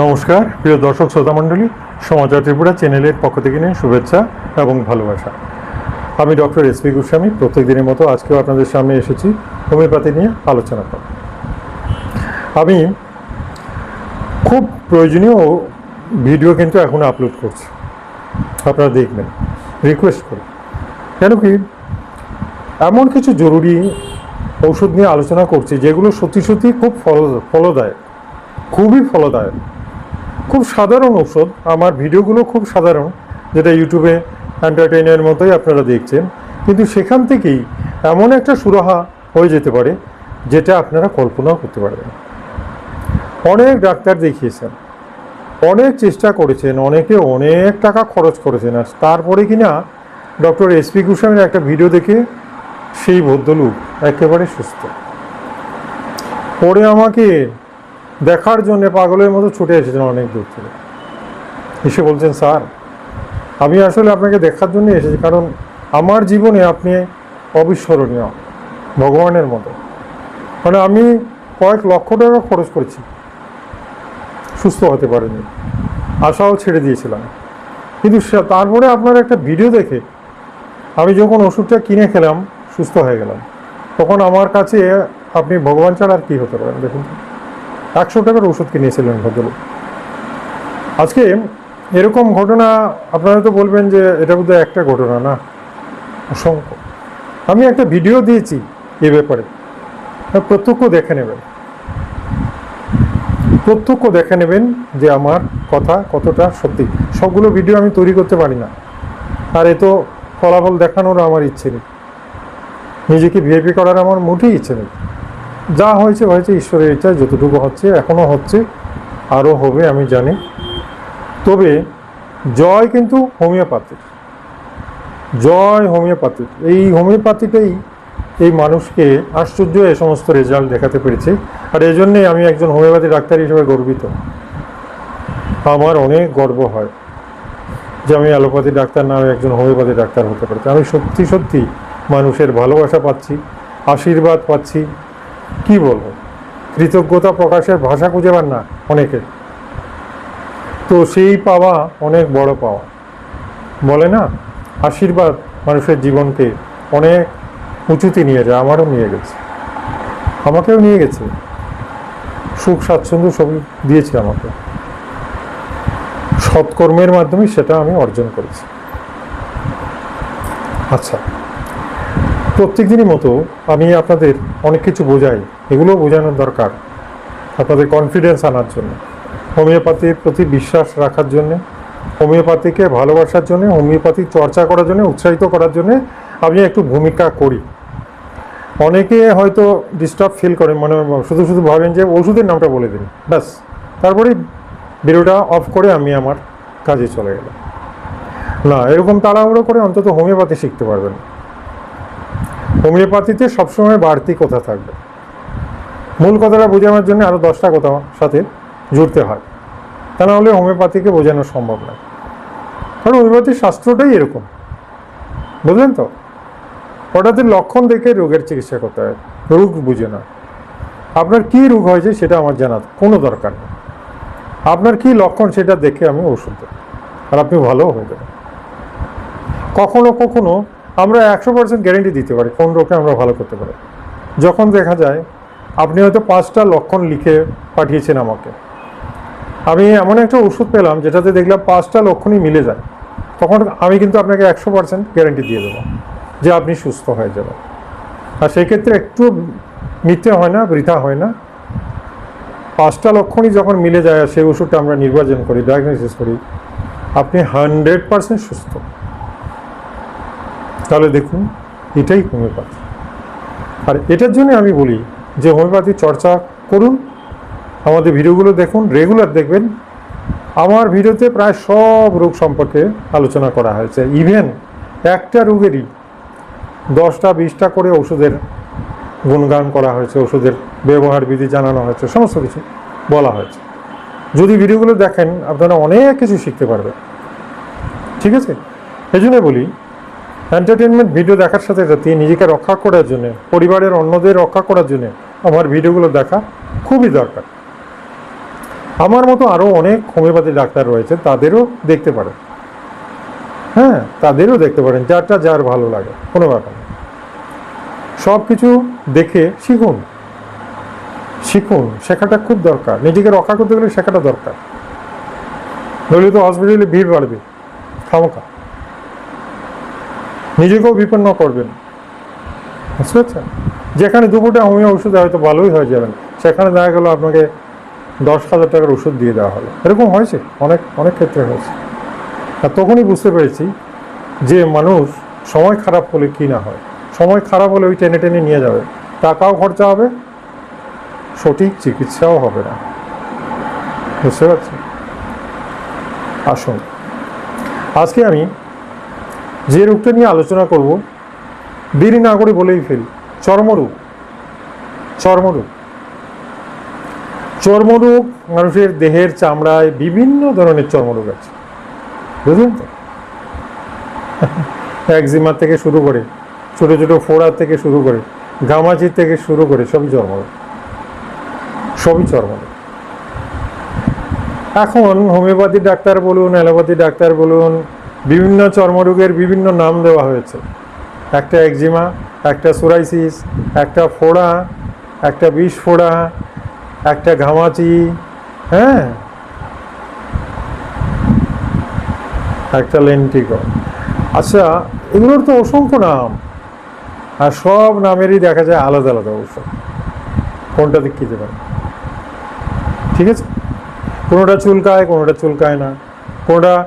নমস্কার, প্রিয় দর্শক শ্রোতা মণ্ডলী সমাচার ত্রিপুরা চ্যানেলের পক্ষ থেকে নিয়ে শুভেচ্ছা এবং ভালোবাসা। আমি ডক্টর এস পি গোস্বামী, প্রত্যেক দিনের মতো আজকেও আপনাদের সামনে এসেছি হোমিওপ্যাথি নিয়ে আলোচনা করব। আমি খুব প্রয়োজনীয় ভিডিও কিন্তু এখন আপলোড করছি। আপনারা দেখবেন, রিকোয়েস্ট করি। কেন কি, এমন কিছু জরুরি ঔষধ নিয়ে আলোচনা করছি যেগুলো সত্যি সত্যি খুব ফল, ফলদায়ক, খুবই ফলদায়ক। খুব সাধারণ ঔষধ। আমার ভিডিওগুলো খুব সাধারণ, যেটা ইউটিউবে এন্টারটেইনের মতোই আপনারা দেখছেন। কিন্তু সেখান থেকেই এমন একটা সুরাহা হয়ে যেতে পারে, যেটা আপনারা কল্পনাও করতে পারবেন অনেক ডাক্তার দেখিয়েছেন, অনেক চেষ্টা করেছেন, অনেকে অনেক টাকা খরচ করেছেন, আর তারপরে কিনা ডক্টর এসপি গোস্বামীর একটা ভিডিও দেখে সেই ভদ্রলোক একেবারে সুস্থ। পরে আমাকে দেখার জন্য পাগলের মতো ছুটে এসেছেন অনেক দূর থেকে। এসে বলছেন, স্যার, আমি আসলে আপনাকে দেখার জন্য এসেছি, কারণ আমার জীবনে আপনি অবিস্মরণীয়, ভগবানের মতো। মানে আমি কয়েক লক্ষ টাকা খরচ করেছি, সুস্থ হতে পারেনি, আশাও ছেড়ে দিয়েছিলাম। কিন্তু তারপরে আপনার একটা ভিডিও দেখে আমি যখন ওষুধটা কিনে খেলাম, সুস্থ হয়ে গেলাম। তখন আমার কাছে আপনি ভগবান ছাড়া আর কী হতে পারেন, দেখুন। একশো টাকার ওষুধ কিনেছিলেন ভদ্রলোক। আজকে এরকম ঘটনা, আপনারা তো বলবেন যে এটা বোধহয় একটা ঘটনা না? অসংখ্য। আমি একটা ভিডিও দিয়েছি এ ব্যাপারে। প্রত্যক্ষ দেখে নেবেন। প্রত্যক্ষ দেখে নেবেন যে আমার কথা কতটা সত্যি। সবগুলো ভিডিও আমি তৈরি করতে পারি না। আর এ তো ফলাফল দেখানোর আমার ইচ্ছে নেই। নিজেকে ভিআইপি করার আমার মোটেই ইচ্ছে নেই। যা হয়েছে হয়েছে, ঈশ্বরের ইচ্ছা, যতটুকু হচ্ছে, এখনও হচ্ছে, আরও হবে, আমি জানি। তবে জয় কিন্তু হোমিওপ্যাথির জয় হোমিওপ্যাথির এই হোমিওপ্যাথিটাই এই মানুষকে আশ্চর্য এ সমস্ত রেজাল্ট দেখাতে পেরেছে। আর এই জন্যেই আমি একজন হোমিওপ্যাথি ডাক্তার হিসেবে গর্বিত। আমার অনেক গর্ব হয় যে আমি অ্যালোপ্যাথি ডাক্তার না একজন হোমিওপ্যাথি ডাক্তার হতে পারছি। আমি সত্যি সত্যি মানুষের ভালোবাসা পাচ্ছি, আশীর্বাদ পাচ্ছি কি বলব? কৃতজ্ঞতা প্রকাশের ভাষা খুঁজে পান না অনেকে। তো সেই পাওয়া অনেক বড় পাওয়া। বলে না, আশীর্বাদ মানুষের জীবনকে অনেক উঁচুতে নিয়ে যায়, আমারও নিয়ে গেছে। আমাকেও নিয়ে গেছে। সুখ স্বাচ্ছন্দ্য সবই দিয়েছে আমাকে। সৎকর্মের মাধ্যমে সেটা আমি অর্জন করেছি। আচ্ছা। প্রত্যেক দিনই মতো আমি আপনাদের অনেক কিছু বোঝাই। এগুলো বোঝানোর দরকার আপনাদের কনফিডেন্স আনার জন্য। হোমিওপ্যাথির প্রতি বিশ্বাস রাখার জন্যে, হোমিওপ্যাথিকে ভালোবাসার জন্য, হোমিওপ্যাথি চর্চা করার জন্য, উৎসাহিত করার জন্য আমি একটু ভূমিকা করি। অনেকে হয়তো ডিস্টার্ব ফিল করেন মানে শুধু শুধু ভাবেন যে ওষুধের নামটা বলে দিন, ব্যাস। তারপরে ভিডিওটা অফ করে আমি আমার কাজে চলে গেলাম। না, এরকম তাড়াহুড়ো করে অন্তত হোমিওপ্যাথি শিখতে পারবেন। হোমিওপ্যাথিতে সবসময় বাড়তি কথা থাকবে। মূল কথাটা বোঝানোর জন্য আরও দশটা কথা সাথে জুড়তে হয়। তা না হলে হোমিওপ্যাথিকে বোঝানো সম্ভব নয়। কারণ হোমিওপ্যাথির শাস্ত্রটাই এরকম। বুঝলেন তো? হঠাৎ লক্ষণ দেখে রোগের চিকিৎসা করতে হয়। রোগ বুঝে না। আপনার কী রোগ হয়েছে সেটা আমার জানা কোনো দরকার নেই। আপনার কী লক্ষণ সেটা দেখে আমি ওষুধ দেব। আর আপনি ভালো হয়ে যাবেন। কখনো কখনো আমরা একশো পার্সেন্ট গ্যারেন্টি দিতে পারি কোন রোগটা আমরা ভালো করতে পারি। যখন দেখা যায়, আপনি হয়তো পাঁচটা লক্ষণ লিখে পাঠিয়েছেন আমাকে। আমি এমন একটা ওষুধ পেলাম, যেটাতে দেখলাম পাঁচটা লক্ষণই মিলে যায়। তখন আমি কিন্তু আপনাকে একশো পার্সেন্ট গ্যারেন্টি দিয়ে দেবো, যে আপনি সুস্থ হয়ে যাবেন। আর সেক্ষেত্রে একটু মিথ্যে হয় না, বৃথা হয় না। পাঁচটা লক্ষণই যখন মিলে যায় সেই ওষুধটা আমরা নির্বাচন করি ডায়াগনোসিস করি, আপনি হান্ড্রেড পার্সেন্ট সুস্থ। তাহলে দেখুন, এটাই হোমিওপ্যাথি। আর এটার জন্য আমি বলি যে হোমিওপ্যাথি চর্চা করুন, আমাদের ভিডিওগুলো দেখুন, রেগুলার দেখবেন। আমার ভিডিওতে প্রায় সব রোগ সম্পর্কে আলোচনা করা হয়েছে। ইভেন একটা রোগেরই দশটা, বিশটা করে ওষুধের গুণগান করা হয়েছে, ওষুধের ব্যবহার বিধি জানানো হয়েছে, সমস্ত কিছু বলা হয়েছে। যদি ভিডিওগুলো দেখেন, আপনারা অনেক কিছু শিখতে পারবেন। ঠিক আছে? এই জন্য বলি এন্টারটেনমেন্ট ভিডিও দেখার সাথে সাথে নিজেকে রক্ষা করার জন্য, পরিবারের অন্যদের রক্ষা করার জন্য আমার ভিডিওগুলো দেখা খুবই দরকার। আমার মতো আরও অনেক হোমিওপ্যাথি ডাক্তার রয়েছে, তাদেরও দেখতে পারেন। হ্যাঁ তাদেরও দেখতে পারেন, যারটা যার ভালো লাগে, কোনো ব্যাপার সব কিছু দেখে শিখুন। শিখুন, শেখাটা খুব দরকার। নিজেকে রক্ষা করতে গেলে শেখাটা দরকার। নইলে তো হসপিটালে ভিড় বাড়বে। খামোখা। নিজেকেও বিপন্ন করবেন। বুঝতে পারছেন? যেখানে দুপুরটা হোমিও ওষুধে হয়তো ভালোই হয়ে যাবেন সেখানে দেখা গেলো আপনাকে দশ হাজার টাকার ওষুধ দিয়ে দেওয়া হলো। এরকম হয়েছে, অনেক অনেক ক্ষেত্রে হয়েছে। আর তখনই বুঝতে পেরেছি যে মানুষ সময় খারাপ হলে কি না হয়। সময় খারাপ হলে ওই টেনে টেনে নিয়ে যাবে। টাকাও খরচা হবে, সঠিক চিকিৎসাও হবে না। বুঝতে পারছি আসুন। আজকে আমি যে রোগটা নিয়ে আলোচনা করব দেরি না করে বলেই ফেলি। চর্মরোগ। চর্মরোগ। চর্মরোগ মানুষের দেহের চামড়ায় বিভিন্ন ধরনের চর্মরোগ আছে। বুঝলেন তো? একজিমা থেকে শুরু করে, ছোট ছোট ফোড়া থেকে শুরু করে গামাচি থেকে শুরু করে সবই চর্মরোগ। সবই চর্মরোগ। এখন হোমিওপ্যাথি ডাক্তার বলুন, অ্যালোপ্যাথি ডাক্তার বলুন বিভিন্ন চর্মরোগের বিভিন্ন নাম দেওয়া হয়েছে। একটা একজিমা, একটা সোরাইসিস, একটা ফোড়া, একটা বিষ ফোড়া, একটা ঘামাচি হ্যাঁ? একটা লেন্টিকো আচ্ছা এগুলোর তো অসংখ্য নাম। আর সব নামেরই দেখা যায় আলাদা আলাদা ঔষধ কোনটা দিক খেতে পারে ঠিক আছে? কোনোটা চুলকায় কোনোটা চুলকায় না। কোনোটা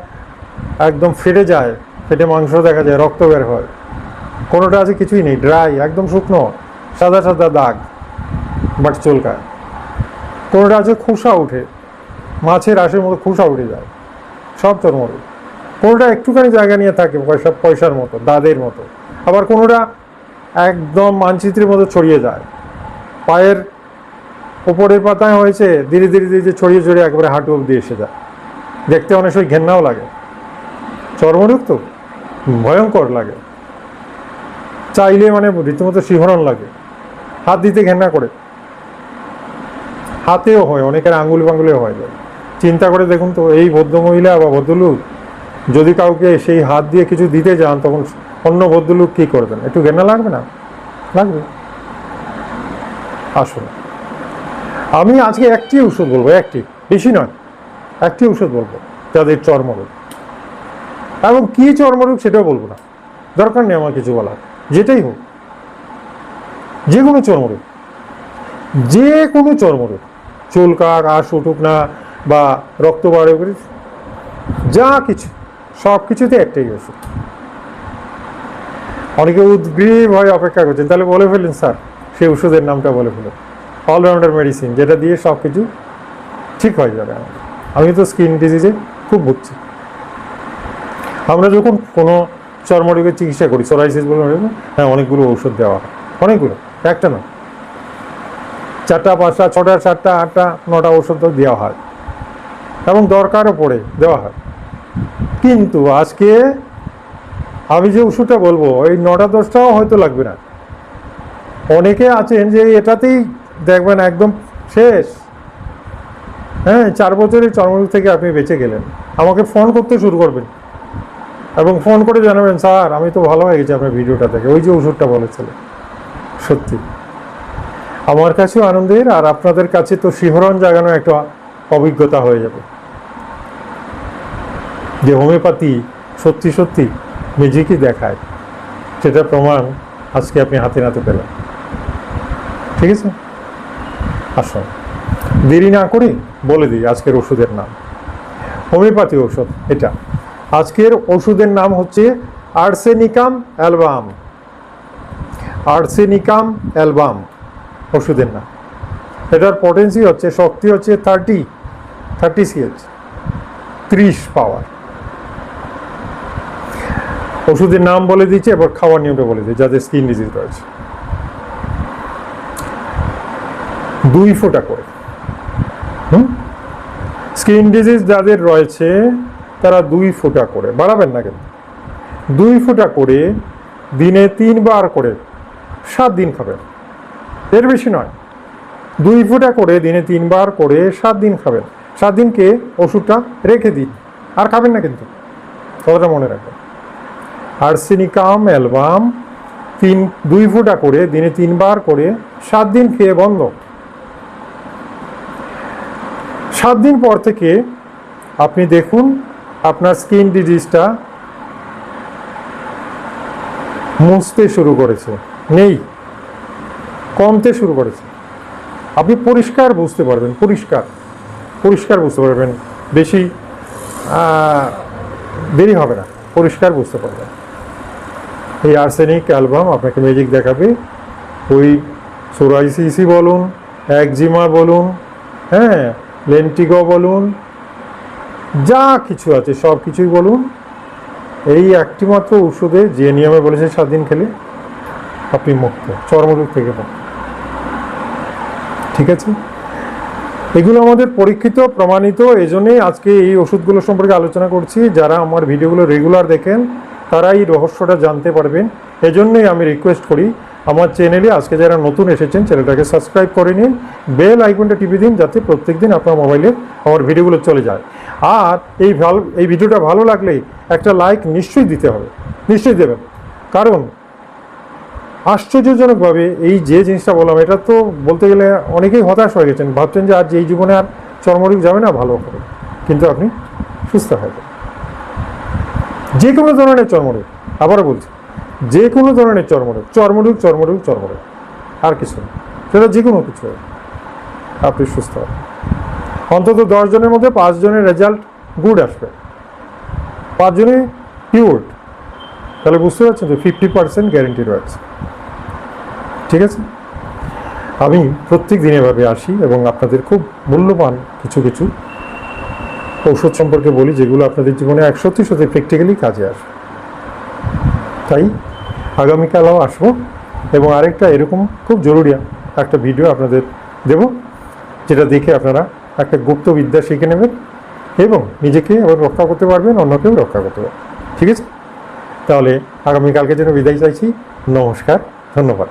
একদম ফেটে যায়, ফেটে মাংস দেখা যায়, রক্ত বের হয়। কোনোটা আছে কিছুই নেই ড্রাই একদম শুকনো, সাদা সাদা দাগ বাট চুলকায়। কোনোটা আছে খোসা উঠে মাছের আশের মতো খোসা উঠে যায়, সব চর্মরোগ কোনোটা একটুখানি জায়গা নিয়ে থাকে, পয়সা, পয়সার মতো, দাদের মতো। আবার কোনোটা একদম মানচিত্রের মতো ছড়িয়ে যায়। পায়ের ওপরের পাতায় হয়েছে, ধীরে ধীরে ধীরে ছড়িয়ে ছড়িয়ে একবারে হাঁটু অব্দি এসে যায়। দেখতে অনেক সময় ঘেন্নাও লাগে। চর্মরোগ তো ভয়ঙ্কর লাগে। চাইলে মানে রীতিমতো শিহরণ লাগে। হাত দিতে ঘেন্না করে। হাতেও হয়, অনেকের আঙ্গুল ফাঙ্গুলেও হয়। চিন্তা করে দেখুন তো, এই ভদ্রমহিলা বা ভদ্রলোক যদি কাউকে সেই হাত দিয়ে কিছু দিতে যান, তখন অন্য ভদ্রলোক কী করবেন? একটু ঘেন্না লাগবে না? লাগবে। আসুন। আমি আজকে একটি ওষুধ বলব, একটি, বেশি নয়, একটি ওষুধ বলব, যাদের চর্মরোগ এবং কী চর্মরোগ সেটাও বলব না। দরকার নেই আমার কিছু বলার। যেটাই হোক, যে কোনো চর্মরোগ যে কোনো চর্মরোগ চুলকাক আশ উঠুক না, বা রক্ত বাড়ে যা কিছু, সব কিছুতে একটাই ওষুধ অনেকে উদ্গ্রীব হয়ে অপেক্ষা করছেন। তাহলে বলে ফেলেন স্যার, সেই ওষুধের নামটা বলে ফেলেন। অলরাউন্ডার মেডিসিন যেটা দিয়ে সব কিছু ঠিক হয়ে যাবে। আমি তো স্কিন ডিজিজে খুব ভুগছি। আমরা যখন কোনো চর্মরোগের চিকিৎসা করি সোরাইসিস বলুন হ্যাঁ অনেকগুলো ঔষধ দেওয়া হয়। অনেকগুলো, একটা না চারটা, পাঁচটা, ছটা, সাতটা, আটটা, নটা ওষুধ তো দেওয়া হয়। এবং দরকারও পড়ে, দেওয়া হয়। কিন্তু আজকে আমি যে ওষুধটা বলব এই নটা, দশটাও হয়তো লাগবে না। অনেকে আছেন যে এটাতেই দেখবেন একদম শেষ। হ্যাঁ চার বছরের চর্মরোগ থেকে আপনি বেঁচে গেলেন। আমাকে ফোন করতে শুরু করবেন। এবং ফোন করে জানাবেন, স্যার, আমি তো ভালো হয়ে গেছি আপনার ভিডিওটা দেখে। ওই যে ওষুধটা বলেছিলেন সত্যি। আমার কাছেও আনন্দের, আর আপনাদের কাছে তো শিহরণ জাগানো একটা অভিজ্ঞতা হয়ে যাবে। যে হোমিওপ্যাথি সত্যি সত্যি ম্যাজিকই দেখায়, সেটা প্রমাণ আজকে আপনি হাতে নাতে পেলেন। ঠিক আছে? আসুন। দেরি না করে বলে দিই আজকের ওষুধের নাম। হোমিওপ্যাথি ওষুধ এটা। আজকের ওষুধের নাম হচ্ছে আর্সেনিকাম অ্যালবাম। আর্সেনিকাম অ্যালবাম, ওষুধের নাম। এটার পটেন্সি হচ্ছে, শক্তি হচ্ছে থার্টি থার্টি সিএচ ত্রিশ পাওয়ার ওষুধের নাম বলে দিচ্ছে এবার খাওয়ার নিয়মটা বলে দিই, যাদের স্কিন ডিজিজ রয়েছে। দুই ফোঁটা করে। হুম? স্কিন ডিজিজ যাদের রয়েছে তারা দুই ফোঁটা করে। বাড়াবেন না কিন্তু দুই ফোঁটা করে দিনে তিনবার করে সাত দিন খাবেন। এর বেশি নয়। দুই ফোঁটা করে দিনে তিনবার করে সাত দিন খাবেন। সাত দিন খেয়ে ওষুধটা রেখে দিন। আর খাবেন না কিন্তু। কথাটা মনে রাখবেন। আর্সেনিকাম অ্যালবাম তিন, দুই ফোঁটা করে দিনে তিনবার করে সাত দিন খেয়ে বন্ধ। সাত দিন পর থেকে আপনি দেখুন আপনার স্কিন ডিজিজটা মুছতে শুরু করেছে। নেই। কমতে শুরু করেছে। আপনি পরিষ্কার বুঝতে পারবেন, পরিষ্কার। পরিষ্কার বুঝতে পারবেন। বেশি দেরি হবে না। পরিষ্কার বুঝতে পারবেন। এই আর্সেনিক অ্যালবাম আপনাকে ম্যাজিক দেখাবে। ওই সোরাইসিসি বলুন, একজিমা বলুন হ্যাঁ লেন্টিগো বলুন যা কিছু আছে, সব কিছুই বলুন। এই একটি মাত্র ওষুধে যে নিয়মে বলেছে সাত দিন খেলে আপনি মুক্ত, চর্মরোগ থেকে মুক্ত। ঠিক আছে? এগুলো আমাদের পরীক্ষিত, প্রমাণিত এই জন্যই আজকে এই ওষুধগুলো সম্পর্কে আলোচনা করছি। যারা আমার ভিডিওগুলো রেগুলার দেখেন তারা এই রহস্যটা জানতে পারবেন। এজন্যই আমি রিকোয়েস্ট করি আমার চ্যানেলে আজকে যারা নতুন এসেছেন, চ্যানেলটাকে সাবস্ক্রাইব করে নিন। বেল আইকনটা টিপে দিন যাতে প্রত্যেক দিন আপনার মোবাইলে আমার ভিডিওগুলো চলে যায়। আর এই ভালো এই ভিডিওটা ভালো লাগলে একটা লাইক নিশ্চয়ই দিতে হবে। নিশ্চয়ই দেবেন। কারণ আশ্চর্যজনকভাবে এই যে জিনিসটা বললাম, এটা তো বলতে গেলে অনেকেই হতাশ হয়ে গেছেন। ভাবছেন যে আজ এই জীবনে আর চর্মরোগ যাবে না, ভালো করে কিন্তু আপনি সুস্থ হবেন যে কোনো ধরনের চর্মরোগ আবারও বলছি যে কোনো ধরনের চর্মরোগ চর্মরোগ চর্মরোগ চর্মরোগ, আর কিছু না। সেটা যে কোনো কিছু আপনি সুস্থ হবেন। অন্তত দশজনের মধ্যে পাঁচজনের রেজাল্ট গুড আসবে। পাঁচজনে পিওর তাহলে বুঝতে পারছেন যে ফিফটি পার্সেন্ট গ্যারেন্টি রয়েছে ঠিক আছে? আমি প্রত্যেক দিন এভাবে আসি এবং আপনাদের খুব মূল্যবান কিছু কিছু ঔষধ সম্পর্কে বলি, যেগুলো আপনাদের জীবনে এক সত্যি সত্যি প্র্যাকটিক্যালি কাজে আসবে। তাই আগামীকালও আসব। এবং আরেকটা এরকম খুব জরুরি একটা ভিডিও আপনাদের দেব, যেটা দেখে আপনারা একটা গুপ্ত বিদ্যা শিখে নেবেন এবং নিজেকে আবার রক্ষা করতে পারবেন, অন্যকেও রক্ষা করতে পারবেন। ঠিক আছে? তাহলে আগামীকালকে যেন বিদায় চাইছি। নমস্কার, ধন্যবাদ।